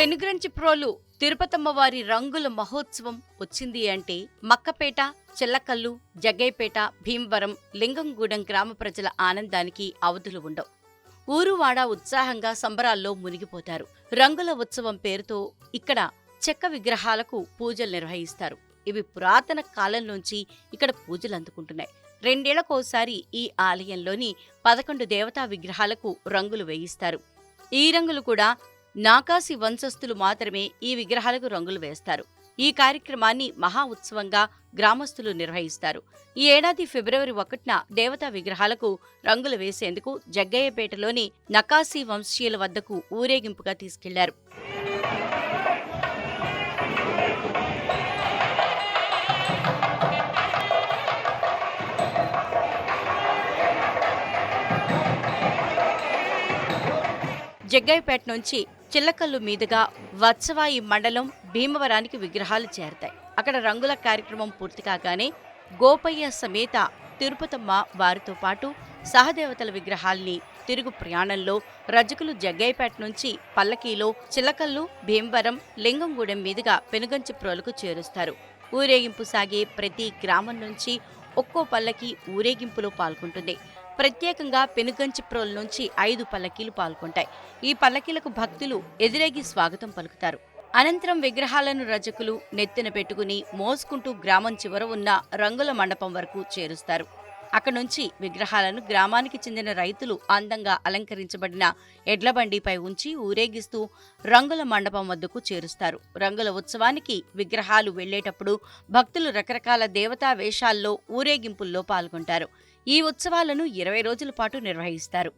పెనుగ్రంచి ప్రోలు తిరుపతమ్మ వారి రంగుల మహోత్సవం వచ్చింది అంటే మక్కపేట చెల్లకల్లు జగ్గైపేట భీమవరం లింగంగూడెం గ్రామ ప్రజల ఆనందానికి అవధులు ఉండవు. ఊరువాడ ఉత్సాహంగా సంబరాల్లో మునిగిపోతారు. రంగుల ఉత్సవం పేరుతో ఇక్కడ చెక్క విగ్రహాలకు పూజలు నిర్వహిస్తారు. ఇవి పురాతన కాలం నుంచి ఇక్కడ పూజలు అందుకుంటున్నాయి. రెండేళ్ళకోసారి ఈ ఆలయంలోని పదకొండు దేవతా విగ్రహాలకు రంగులు వేయిస్తారు. ఈ రంగులు కూడా నాకాసి వంశస్థులు మాత్రమే ఈ విగ్రహాలకు రంగులు వేస్తారు. ఈ కార్యక్రమాన్ని మహా ఉత్సవంగా గ్రామస్తులు నిర్వహిస్తారు. ఈ ఏడాది ఫిబ్రవరి ఒకటిన దేవతా విగ్రహాలకు రంగులు వేసేందుకు జగ్గయ్యపేటలోని నకాసి వంశీయుల వద్దకు ఊరేగింపుగా తీసుకెళ్ళారు. జగ్గయ్యపేట నుంచి చిల్లకల్లు మీదుగా వత్సవాయి మండలం భీమవరానికి విగ్రహాలు చేరతాయి. అక్కడ రంగుల కార్యక్రమం పూర్తి కాగానే గోపయ్య సమేత తిరుపతమ్మ వారితో పాటు సహదేవతల విగ్రహాల్ని తిరుగు ప్రయాణంలో రజకులు జగ్గయ్యపేట నుంచి పల్లకీలో చిల్లకల్లు భీమవరం లింగంగూడెం మీదుగా పెనుగంచి ప్రోలకు చేరుస్తారు. ఊరేగింపు సాగే ప్రతి గ్రామం నుంచి ఒక్కో పల్లకి ఊరేగింపులో పాల్గొంటుంది. ప్రత్యేకంగా పెనుగంచి ప్రోల్ నుంచి ఐదు పల్లకీలు పాల్గొంటాయి. ఈ పల్లకీలకు భక్తులు ఎదురేగి స్వాగతం పలుకుతారు. అనంతరం విగ్రహాలను రజకులు నెత్తిన పెట్టుకుని మోసుకుంటూ గ్రామం చివర ఉన్న రంగుల మండపం వరకు చేరుస్తారు. అక్కడి నుంచి విగ్రహాలను గ్రామానికి చెందిన రైతులు అందంగా అలంకరించబడిన ఎడ్లబండిపై ఉంచి ఊరేగిస్తూ రంగుల మండపం వద్దకు చేరుస్తారు. రంగుల ఉత్సవానికి విగ్రహాలు వెళ్ళేటప్పుడు భక్తులు రకరకాల దేవతా వేషాల్లో ఊరేగింపుల్లో పాల్గొంటారు. ఈ ఉత్సవాలను ఇరవై రోజుల పాటు నిర్వహిస్తారు.